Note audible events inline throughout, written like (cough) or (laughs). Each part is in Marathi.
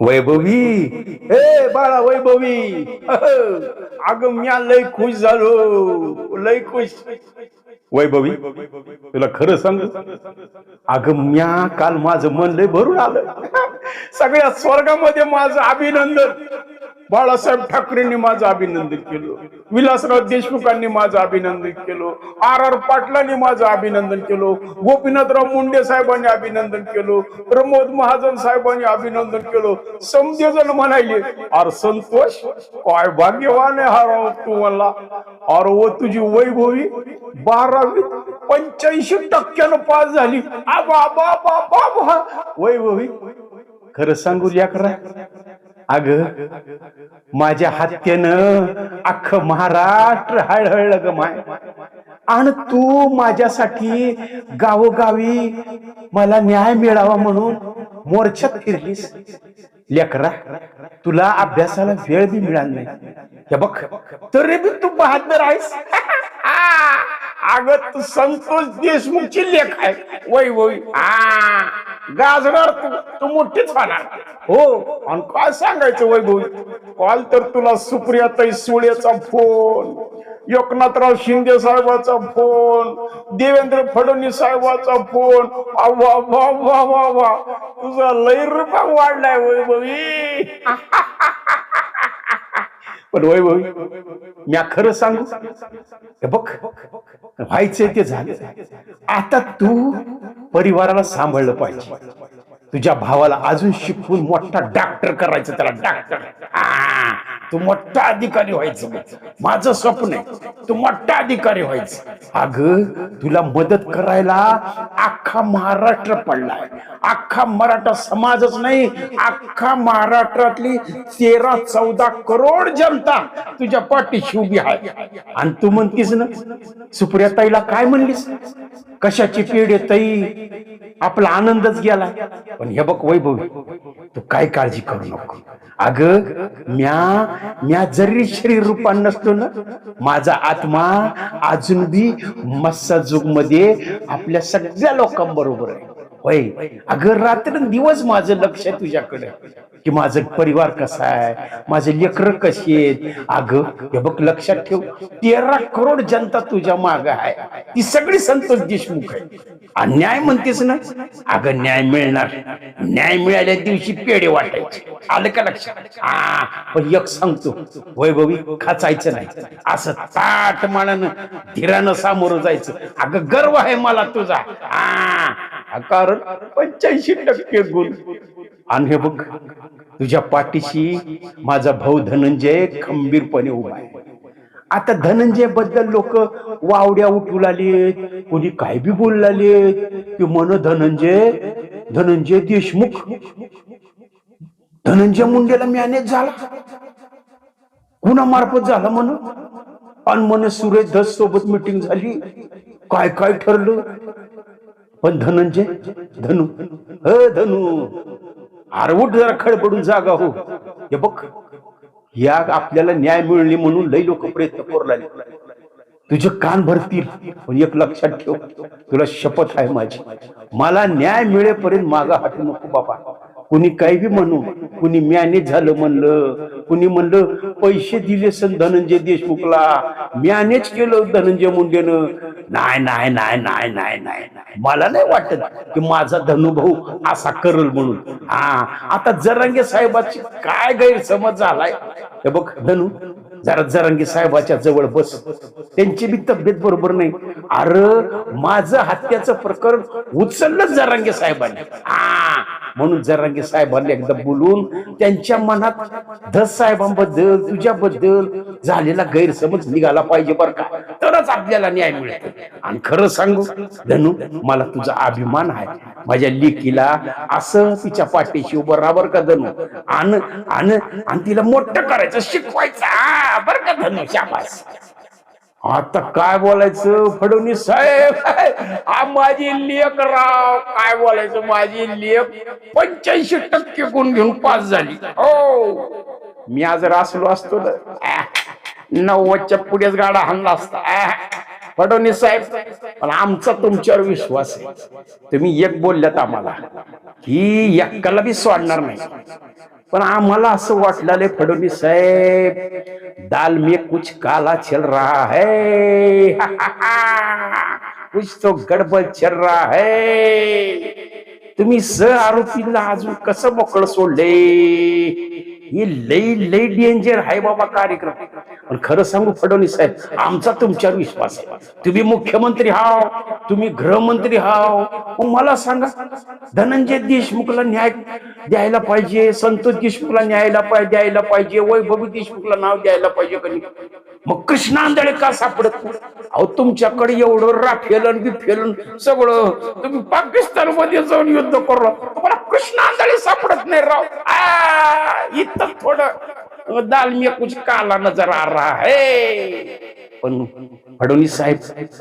वैभवी. ए बाळा वैभवी. अग म्या लय खुश झालो. लय खुश. वैभवी तुला खरं सांग? अग म्या काल माझं मन लय भरून आलं. (laughs) सगळ्या स्वर्गामध्ये माझं अभिनंदन. बाळासाहेब ठाकरेंनी माझं अभिनंदन केलं विलासराव देशमुखांनी माझं अभिनंदन केलं आर आर पाटलांनी माझं अभिनंदन केलं गोपीनाथराव मुंडे साहेबांनी अभिनंदन केलं प्रमोद महाजन साहेबांनी अभिनंदन केलं समजे जण म्हणाले अर संतोष काय भाग्यवान आहे हा राव तू मला व तुझी वैभवी बारावी पंच्याऐंशी टक्क्यानं पास झाली आ बा बा बा वैभवी खरं सांगू करा अग माझ्या हत्येनं अख्ख महाराष्ट्र हळहळलं ग माय. आणि तू माझ्यासाठी गावोगावी मला न्याय मिळावा म्हणून मोर्चात फिरलीस. लेकरा तुला अभ्यासाला वेळ बी मिळाला नाही. हे बघ तरी बी तू बहादर आहेस. (laughs) अगं तू संतोष देशमुखची लेख आहे. वय वय आ गाजणार तू तू मोठीच होणार. हो आणि काय सांगायचं वैभव? कॉल तर तुला सुप्रियाताई सुळेचा फोन एकनाथराव शिंदे साहेबाचा फोन देवेंद्र फडणवीस साहेबाचा फोन. वा वा वा वा वा तुझा लय रुपया वाढलाय वैभवी. पण वैभवी मी खरं सांगू? हे बघ व्हायचंय ते झालं. आता तू परिवाराला सांभाळलं पाहिजे. तुझ्या भावाला अजून शिकवून मोठा डॉक्टर करायचं त्याला. डॉक्टर तू मोठा अधिकारी व्हायचं माझं स्वप्न आहे तू मोठा अधिकारी व्हायचं. अग तुला मदत करायला अख्खा महाराष्ट्र पडलाय. अख्खा मराठा समाजच नाही अख्खा महाराष्ट्रातली तेरा चौदा करोड जनता तुझ्या पाठीशी उभी आहे. आणि तू म्हणतीस ना सुप्रियाताईला काय म्हणलीस? कशाची पीड आहे ताई? आपला आनंदच गेला पण हे बघ वैभव तू काय काळजी करू नको. अग म्या म्या जरी शरीर रूपान नसतो ना माझा आत्मा अजून बी मस्साजुगमध्ये आपल्या सगळ्या लोकांबरोबर आहे. होय. अगं रात्र दिवस माझं लक्ष आहे तुझ्याकडे. की माझं परिवार कसा आहे? माझे लेकर कशी आहेत? अगं हे बघ लक्षात ठेव. तेरा करोड जनता तुझ्या माग आहे. ती सगळी संतोष देशमुख आहे. आणि न्याय म्हणतेस ना? अगं न्याय मिळणार. न्याय मिळाल्या दिवशी पेढे वाटायचे. आलं का लक्षात? हा पण एक सांगतो. वैभवी खाचायचं नाही. असं ताट मानानं धीरानं सामोरं जायचं. अगं गर्व आहे मला तुझा. हा कारण पंच्याऐंशी टक्के गुण. आणि हे बघ तुझ्या पाठीशी माझा भाऊ धनंजय खंबीरपणे उभा आहे. आता धनंजयबद्दल लोक वावड्या उठू लागलेत कोणी काय बी बोलू लागलेत की मन धनंजय धनंजय देशमुख. धनंजय मुंडेला मॅनेज झाला. कुणामार्फत झाला म्हण? आणि मन सुरेश धस सोबत मिटिंग झाली. काय काय ठरलं? पण धनंजय धनु. म्हणजे ह धनु. आरवूट जरा खडबडून जागा हो. हे बघ या आपल्याला न्याय मिळली म्हणून लई लोक प्रयत्न करू लागले. तुझे कान भरतील पण एक लक्षात ठेव तुला शपथ आहे माझी. मला न्याय मिळेपर्यंत मागा हटू नको बाबा. कुणी काही बी म्हणू कुणी मॅनेज झालं म्हणलं कुणी म्हणलं पैसे दिले सन धनंजय देशमुखला. मॅनेज केलं धनंजय मुंडेनं. नाही नाही नाही नाही नाही नाही नाही. मला नाही वाटत की माझा धनुभाऊ असा करल म्हणून. हा आता जरांगे साहेबाची काय गैरसमज झालाय? हे बघ धनु जरा जरांगी साहेबाच्या जवळ बस. त्यांची बी तब्येत बरोबर नाही. अरे माझं हत्याचं प्रकरण उचललं जरांगे साहेबांनी. हा म्हणून जरांगे साहेबांनी एकदा बोलून त्यांच्या मनात धस साहेबांबद्दल तुझ्याबद्दल झालेला गैरसमज निघाला पाहिजे बरं का? तरच आपल्याला न्याय मिळतो. आणि खरं सांगू धनु मला तुझा अभिमान आहे. माझ्या लेकीला असं तिच्या पाठीशी उभं राहावर का धनू? आण आण आणि तिला मोठं करायचं शिकवायचं. बर बरं का धनु? शाबास. आता काय बोलायचं? फडणवीस साहेब हा माझी लेख राव काय बोलायचं? माझी लेख पंच्याऐंशी टक्के गुण घेऊन पास झाली. हो. मी आज रासलो असतो नव्वदच्या पुढेच गाडा हाणला असता. आह, फडणवीस साहेब पण आमचा तुमच्यावर विश्वास आहे. तुम्ही एक बोलल्यात आम्हाला. ही एक्काला बी सोडणार नाही. पण आम्हाला असं वाटलं फडणवीस साहेब दाल में कुछ काला चल रहा है. (laughs) कुछ तो गडबड चल रहा है. तुम्ही स आरोपीला अजून कसं मोकळ सोडले? हे लई लई डेंजर आहे बाबा कार्यक्रम. पण खरं सांगू फडणवीस साहेब आमचा तुमच्यावर विश्वास आहे. तुम्ही मुख्यमंत्री हाव तुम्ही गृहमंत्री हाव. मग मला सांगा धनंजय देशमुखला न्याय द्यायला पाहिजे संतोष देशमुखला न्यायला पाहिजे द्यायला पाहिजे वैभवी देशमुखला नाव द्यायला पाहिजे कधी मग कृष्णा आंधळे का सापडत? अहो तुमच्याकडे एवढं राफेलन बिफेलन सगळं. तुम्ही पाकिस्तानमध्ये जाऊन युद्ध करू. तुम्हाला कृष्णा सापडत नाही राव. इथं थोडं दाल कुछ काला नजर आ रहा है. पण फडणवीस साहेब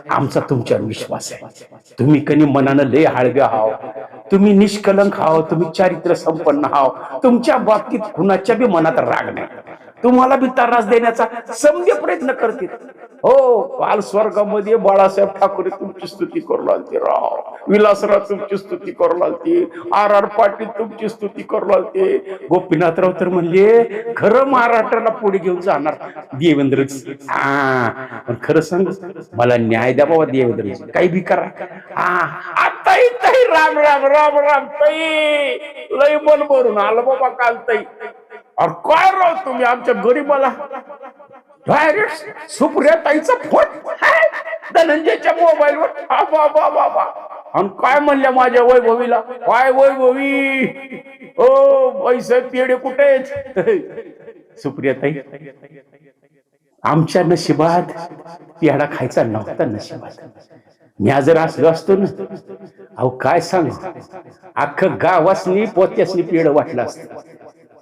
आमचा तुमच्यावर विश्वास आहे. तुम्ही कनी मनानं लय हाळग आहो तुम्ही निष्कलंक आहो तुम्ही चारित्र्य संपन्न आहो तुमच्या बाबतीत कुणाच्या बी मनात राग नाही. तुम्हाला बी त्रास देण्याचा समजे प्रयत्न करतील. हो काल स्वर्गामध्ये बाळासाहेब ठाकरे तुमची स्तुती करू लागते राव. विलासराव तुमची स्तुती करू लागते आर आर पाटील तुमची स्तुती करू लागते गोपीनाथराव तर म्हणजे खरं महाराष्ट्राला पुढे घेऊन जाणार देवेंद्रच हा खरं सांग मला न्याय द्या बाबा देवेंद्र काही बी करा. हा आता ताई राम राम राम राम ताई. लय मन भरून आलं बाबा काल ताई. अरे काय राव तुम्ही आमच्या गरीबाला? डायरेक्ट सुप्रिया ताईचा फोन धनंजयच्या मोबाईलवर हा बा बा बा बा आणि काय म्हणल्या माझ्या वैभवीला? काय वैभवी? ओ पैसे पेढे कुठे आहेत? सुप्रिया ताई आमच्या नशिबात पेढा खायचा नव्हता नशिबात. मी जर असलो असतो ना. अहो काय सांग? अख्खं गावासनी पोत्यासनी पेढ वाटलं असतं.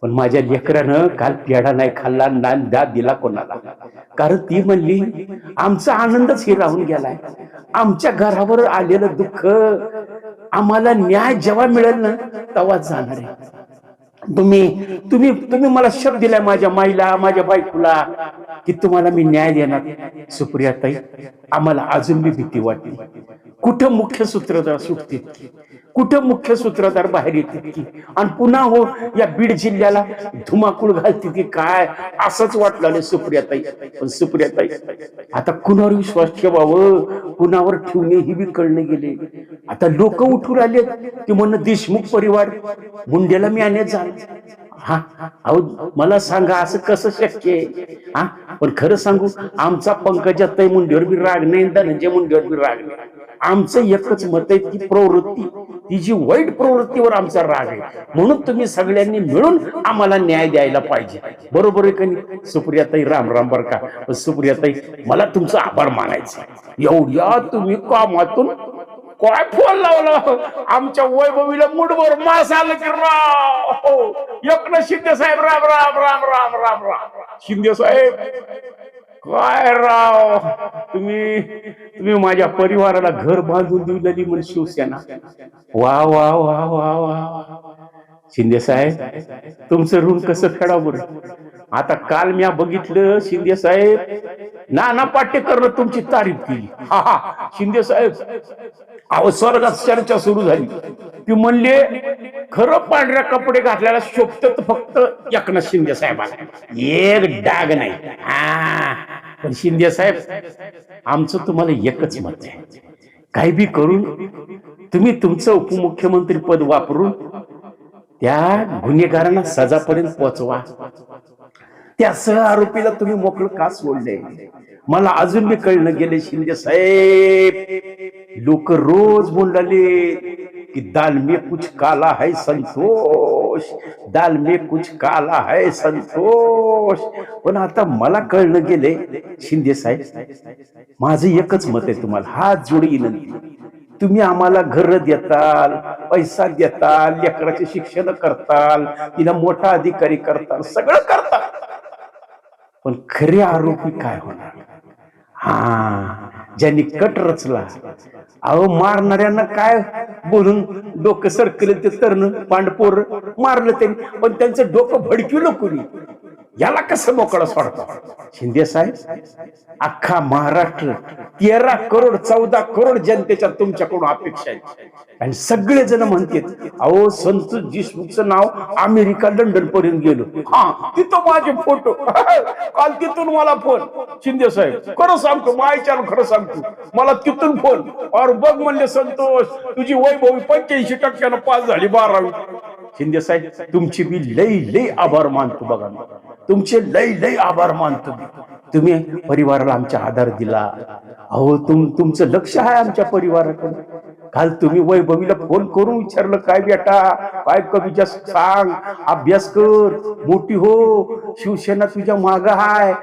पण माझ्या लेकरानं काल पेढा नाही खाल्ला ना द्या दिला कोणाला. कारण ती म्हणली आमचा आनंदच हे राहून गेलाय. आमच्या घरावर आलेलं दुःख आम्हाला न्याय जेव्हा मिळेल ना तेव्हाच जाणार आहे. तुम्ही तुम्ही तुम्ही मला शब्द दिलाय माझ्या माईला माझ्या बायकोला की तुम्हाला मी न्याय देणार. सुप्रिया ताई आम्हाला अजून मी भीती वाटते कुठं मुख्य सूत्रधार सुटतील? कुठं मुख्य सूत्रधार बाहेर येतील की? आणि पुन्हा हो या बीड जिल्ह्याला धुमाकूळ घालते की काय? असंच वाटलं सुप्रिया ताई पण सुप्रिया ताई आता कुणावर विश्वास ठेवावं? कुणावर ठेवणे ही बी कळणे गेले. आता लोक उठून आले की म्हणणं देशमुख परिवार मुंडेला मी आणण्यात झालं हा अहो मला सांगा असं कसं शक्य आहे? हा पण खरं सांगू आमचा पंकजाताई मुंडेवर बी राग नाही धनंजय मुंडेवर बी राग नाही. आमचं एकच मत आहे की प्रवृत्ती. ती जी वाईट प्रवृत्तीवर आमचा राग आहे. म्हणून तुम्ही सगळ्यांनी मिळून आम्हाला न्याय द्यायला पाहिजे. बरोबर आहे का नाही? सुप्रियाताई राम राम बर का. सुप्रियाताई मला तुमचा आभार मानायचा एवढ्या तुम्ही कामातून काय फोन लावला? आमच्या वैभवीला मुठभर मास आलं की राव. हो. एकनाथ शिंदे साहेब राम राम राम राम राम राम. शिंदे साहेब काय राव? तुम्ही तुम्ही माझ्या परिवाराला घर बांधून दिलेली म्हणून शिवसेना. वा वा वा वा वा शिंदे साहेब तुमचं ऋण कसं फेडावर आता काल मी बघितलं शिंदे साहेब नाना पाटेकरनं तुमची तारीफ केली. हा हा. शिंदे साहेब अहो स्वर्गात चर्चा सुरू झाली. ती म्हणले खरं पांढऱ्या कपडे घातल्याला शोभत फक्त एकनाथ शिंदे साहेबांना एक डाग नाही. हा. पण शिंदे साहेब आमचं तुम्हाला एकच मत आहे. काही बी करून तुम्ही तुमचं उपमुख्यमंत्री पद वापरून त्या गुन्हेगारांना सजापर्यंत पोहोचवा त्या सह आरोपीला तुम्ही मोकळं का सोडले? मला अजून बी कळणं गेले शिंदे साहेब. लोक रोज बोलले की दाल मे कुछ काला है संतोष दाल मे कुछ काला है संतोष. पण आता मला कळलं गेले शिंदे साहेब माझं एकच मत आहे तुम्हाला. हात जोडी विनंती. तुम्ही आम्हाला घर देताल पैसा देताल लेकराचे शिक्षण करताल तिला मोठा अधिकारी करताल सगळं करताल. पण खरे आरोपी काय होणार? हा ज्यांनी कट रचला. अहो मारणाऱ्यांना काय बोलून डोकं सरकलं ते तरण पांडपोर मारलं त्यांनी. पण त्यांचं डोकं भडकिवलं कोणी याला कसं मोकळं सोडता? शिंदे साहेब अख्खा महाराष्ट्र तेरा करोड चौदा करोड जनतेच्या तुमच्याकडून अपेक्षा आहे. आणि सगळे जण म्हणतात अहो संतोष देशमुखचं नाव अमेरिका लंडन पर्यंत गेलो. हा तिथं माझे फोटो. काल तिथून मला फोन. शिंदे साहेब खरं सांगतो मायच्यानं खरं सांगतो मला तिथून फोन. और बघ म्हणले संतोष तुझी वैभवी पंच्याऐंशी टक्क्यानं पास झाली बारावी. शिंदे साहेब तुमची मी लई लई आभार मानतो बघा मी. तुमचे लई लय आभार मानतो तुम्ही परिवाराला आमचा आधार दिला. अहो तुम तुमचं लक्ष आहे आमच्या परिवाराकडे. काल तुम्ही वैभवीला फोन करून विचारलं काय बेटा? काय कविता सांग? अभ्यास कर. मोठी हो. शिवसेना तुझ्या माग हाय.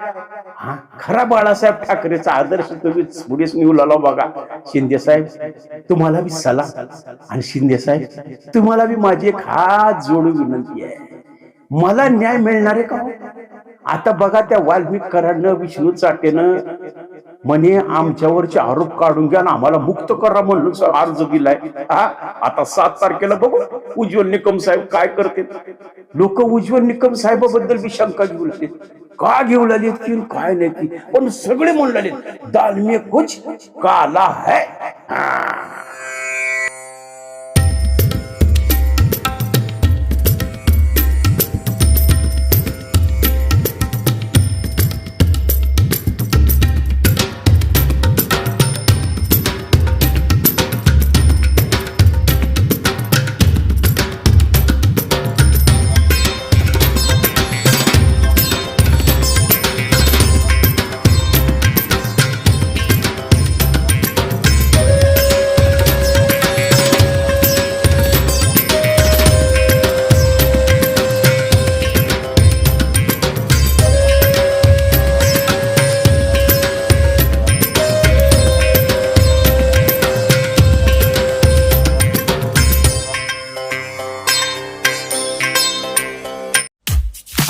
हा? खरा बाळासाहेब ठाकरेचा आदर्श तुम्ही पुढेच निवला बघा. शिंदे साहेब तुम्हाला बी सलाम. आणि शिंदे साहेब तुम्हाला बी माझी एक हात जोडून विनंती आहे. मला न्याय मिळणार आहे का हो? आता बघा त्या वाल्मिक कराडनं विष्णू चाटेनं म्हणे आमच्यावरचे आरोप काढून घ्या ना आम्हाला मुक्त करा म्हणून अर्ज दिलाय. हा? आता सात तारखेला बघू उज्ज्वल निकम साहेब काय करते लोक उज्ज्वल निकम साहेबाबद्दल बी शंका घेऊ लागले का घेऊ लागले की काय नाही की? पण सगळे म्हणू लागले दाल कुछ काला है.